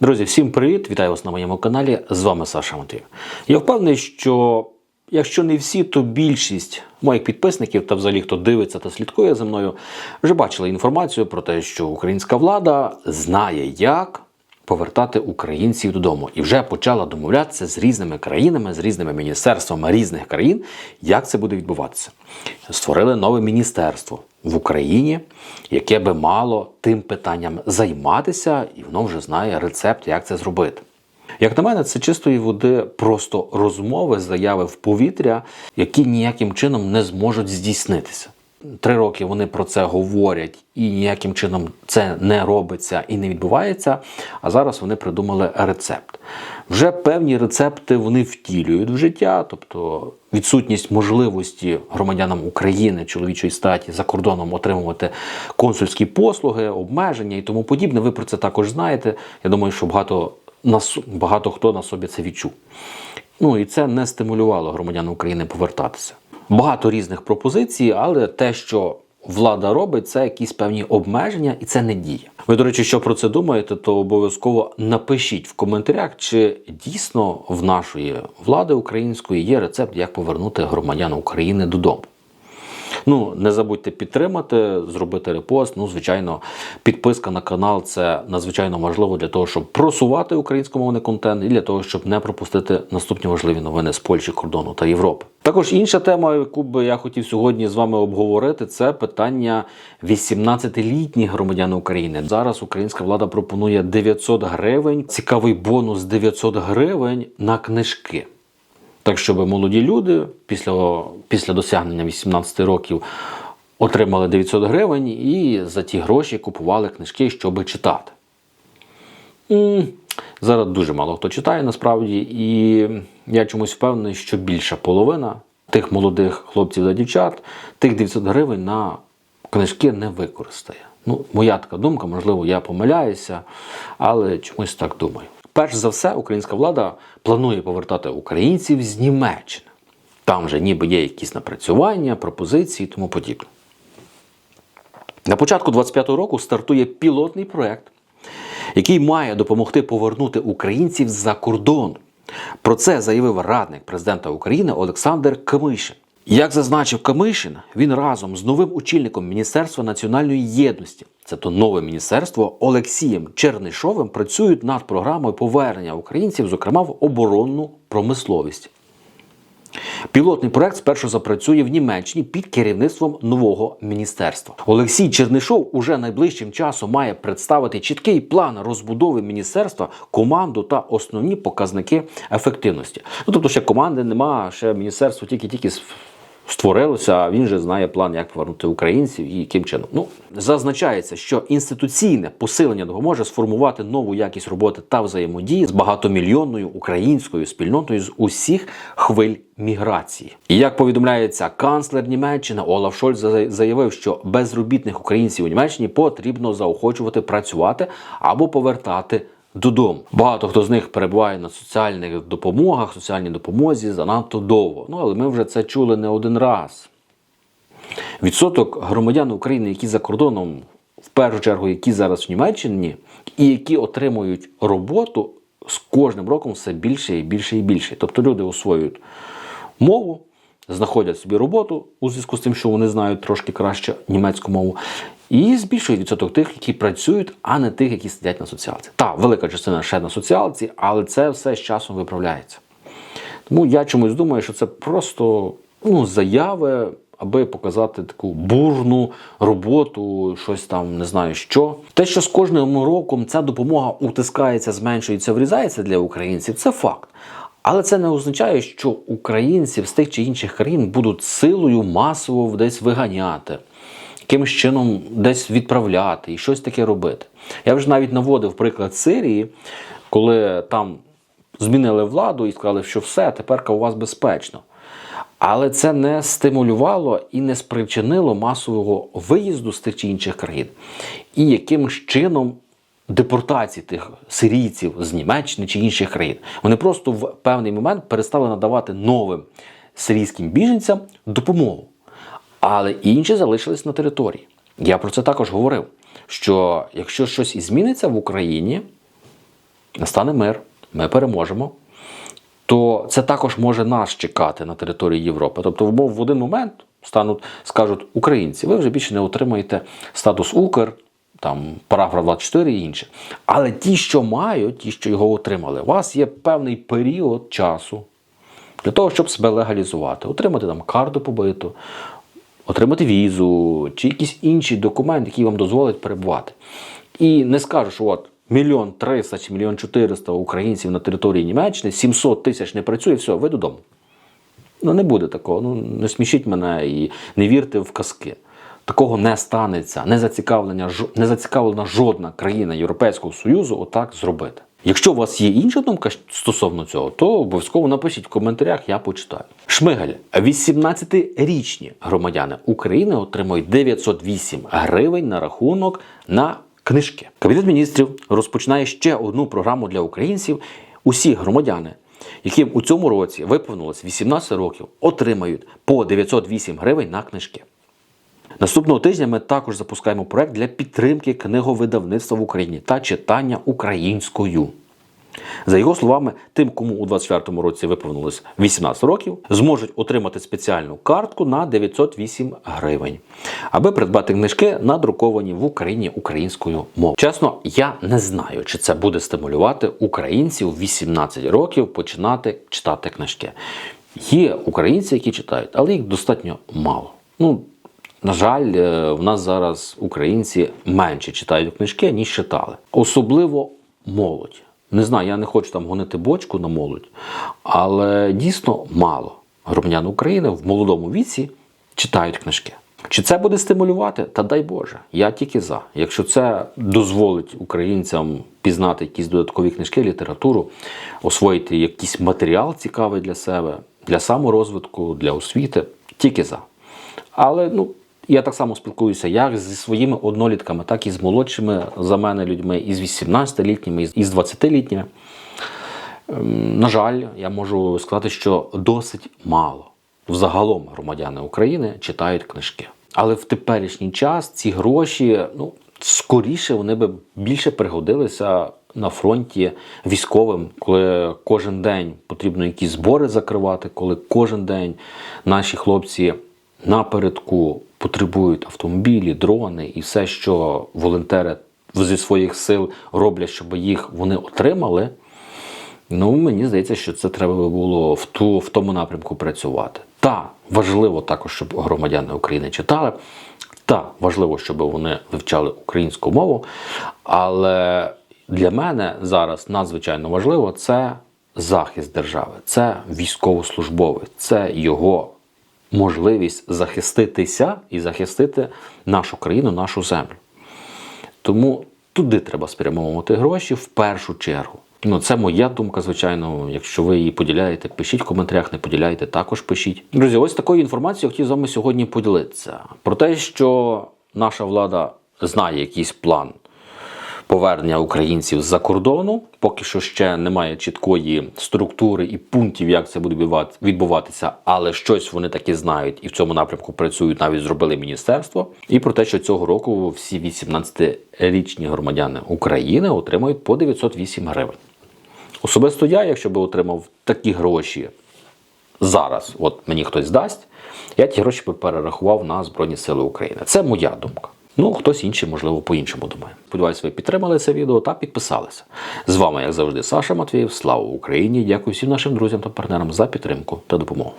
Друзі, всім привіт! Вітаю вас на моєму каналі. З вами Саша Матвій. Я впевнений, що якщо не всі, то більшість моїх підписників та взагалі хто дивиться та слідкує за мною, вже бачили інформацію про те, що українська влада знає, як повертати українців додому, і вже почала домовлятися з різними країнами, з різними міністерствами різних країн, як це буде відбуватися. Створили нове міністерство в Україні, яке би мало тим питанням займатися, і воно вже знає рецепт, як це зробити. Як на мене, це чистої води просто розмови, заяви в повітря, які ніяким чином не зможуть здійснитися. Три роки вони про це говорять, і ніяким чином це не робиться і не відбувається. А зараз вони придумали рецепт. Вже певні рецепти вони втілюють в життя, тобто відсутність можливості громадянам України чоловічої статі за кордоном отримувати консульські послуги, обмеження і тому подібне. Ви про це також знаєте. Я думаю, що багато нас багато хто на собі це відчув. Ну і це не стимулювало громадян України повертатися. Багато різних пропозицій, але те, що влада робить, це якісь певні обмеження, і це не діє. Ви, до речі, що про це думаєте, то обов'язково напишіть в коментарях, чи дійсно в нашої влади української є рецепт, як повернути громадян України додому. Ну, не забудьте підтримати, зробити репост. Ну, звичайно, підписка на канал це надзвичайно важливо для того, щоб просувати українськомовний контент і для того, щоб не пропустити наступні важливі новини з Польщі, кордону та Європи. Також інша тема, яку би я хотів сьогодні з вами обговорити, це питання 18-літніх громадян України. Зараз українська влада пропонує 900 гривень. Цікавий бонус 900 гривень на книжки. Так, щоб молоді люди після, після досягнення 18 років отримали 900 гривень і за ті гроші купували книжки, щоб читати. Зараз дуже мало хто читає насправді, і я чомусь впевнений, що більша половина тих молодих хлопців та дівчат тих 900 гривень на книжки не використає. Ну, моя така думка, можливо, я помиляюся, але чомусь так думаю. Перш за все, українська влада планує повертати українців з Німеччини. Там вже ніби є якісь напрацювання, пропозиції і тому подібне. На початку 25-го року стартує пілотний проект, який має допомогти повернути українців з-за кордону. Про це заявив радник президента України Олександр Камишин. Як зазначив Камишин, він разом з новим очільником Міністерства національної єдності, це то нове міністерство Олексієм Чернишовим, працюють над програмою повернення українців, зокрема в оборонну промисловість. Пілотний проект спершу запрацює в Німеччині під керівництвом нового міністерства. Олексій Чернишов уже найближчим часом має представити чіткий план розбудови міністерства, команду та основні показники ефективності. Ну тобто, ще команди нема, ще міністерство тільки-тільки створилося, а він же знає план, як повернути українців і яким чином. Ну зазначається, що інституційне посилення допоможе сформувати нову якість роботи та взаємодії з багатомільйонною українською спільнотою з усіх хвиль міграції. І як повідомляється, канцлер Німеччини Олаф Шольц заявив, що безробітних українців у Німеччині потрібно заохочувати працювати або повертати. Додому багато хто з них перебуває на соціальних допомогах, соціальній допомозі занадто довго. Ну але ми вже це чули не один раз. Відсоток громадян України, які за кордоном, в першу чергу, які зараз в Німеччині, і які отримують роботу, з кожним роком все більше і більше і більше. Тобто люди освоюють мову, знаходять собі роботу у зв'язку з тим, що вони знають трошки краще німецьку мову. І збільшує відсоток тих, які працюють, а не тих, які сидять на соціалці. Та велика частина ще на соціалці, але це все з часом виправляється. Тому я чомусь думаю, що це просто ну, заяви, аби показати таку бурну роботу, щось там не знаю що. Те, що з кожним роком ця допомога утискається, зменшується, врізається для українців, це факт. Але це не означає, що українців з тих чи інших країн будуть силою масово десь виганяти якимось чином десь відправляти і щось таке робити. Я вже навіть наводив приклад Сирії, коли там змінили владу і сказали, що все, тепер у вас безпечно. Але це не стимулювало і не спричинило масового виїзду з тих чи інших країн. І якимось чином депортації тих сирійців з Німеччини чи інших країн. Вони просто в певний момент перестали надавати новим сирійським біженцям допомогу але інші залишились на території. Я про це також говорив: що якщо щось і зміниться в Україні, настане мир, ми переможемо, то це також може нас чекати на території Європи. Тобто, в в один момент стануть, скажуть українці, ви вже більше не отримаєте статус Укр, там параграф 24 і інше. Але ті, що мають, ті, що його отримали, у вас є певний період часу для того, щоб себе легалізувати, отримати там карту побиту, отримати візу чи якийсь інший документ, який вам дозволить перебувати. І не скажу, що от мільйон триста чи мільйон чотириста українців на території Німеччини, 700 тисяч не працює, все, ви додому. Ну не буде такого. Ну не смішіть мене і не вірте в казки. Такого не станеться. Не не зацікавлена жодна країна Європейського Союзу отак зробити. Якщо у вас є інша думка стосовно цього, то обов'язково напишіть в коментарях, я почитаю. Шмигаль, 18-річні громадяни України отримують 908 гривень на рахунок на книжки. Кабінет міністрів розпочинає ще одну програму для українців. Усі громадяни, яким у цьому році виповнилось 18 років, отримають по 908 гривень на книжки. Наступного тижня ми також запускаємо проект для підтримки книговидавництва в Україні та читання українською. За його словами, тим, кому у 2024 році виповнилось 18 років, зможуть отримати спеціальну картку на 908 гривень, аби придбати книжки, надруковані в Україні українською мовою. Чесно, я не знаю, чи це буде стимулювати українців 18 років починати читати книжки. Є українці, які читають, але їх достатньо мало. Ну, на жаль, е, в нас зараз українці менше читають книжки, ніж читали. Особливо молодь. Не знаю, я не хочу там гонити бочку на молодь, але дійсно мало громадян України в молодому віці читають книжки. Чи це буде стимулювати? Та дай Боже, я тільки за. Якщо це дозволить українцям пізнати якісь додаткові книжки, літературу, освоїти якийсь матеріал цікавий для себе, для саморозвитку, для освіти, тільки за. Але ну, я так само спілкуюся як зі своїми однолітками, так і з молодшими за мене людьми, і з 18-літніми, і з 20-літніми. Ем, На жаль, я можу сказати, що досить мало взагалом громадяни України читають книжки. Але в теперішній час ці гроші, ну, скоріше вони би більше пригодилися на фронті військовим, коли кожен день потрібно якісь збори закривати, коли кожен день наші хлопці напередку потребують автомобілі, дрони і все, що волонтери зі своїх сил роблять, щоб їх вони отримали. Ну, мені здається, що це треба було в, ту, в тому напрямку працювати. Та важливо також, щоб громадяни України читали. Та важливо, щоб вони вивчали українську мову. Але для мене зараз надзвичайно важливо це захист держави, це військовослужбовець, це його можливість захиститися і захистити нашу країну, нашу землю. Тому туди треба спрямовувати гроші в першу чергу. Ну, це моя думка, звичайно. Якщо ви її поділяєте, пишіть в коментарях, не поділяєте, також пишіть. Друзі, ось такою інформацією хотів з вами сьогодні поділитися. Про те, що наша влада знає якийсь план повернення українців з-за кордону. Поки що ще немає чіткої структури і пунктів, як це буде відбуватися, але щось вони таки знають і в цьому напрямку працюють, навіть зробили міністерство. І про те, що цього року всі 18-річні громадяни України отримають по 908 гривень. Особисто я, якщо би отримав такі гроші зараз, от мені хтось дасть, я ті гроші би перерахував на Збройні Сили України. Це моя думка. Ну, хтось інший, можливо, по-іншому думає. Сподіваюсь, ви підтримали це відео та підписалися. З вами, як завжди, Саша Матвієв. Слава Україні! Дякую всім нашим друзям та партнерам за підтримку та допомогу.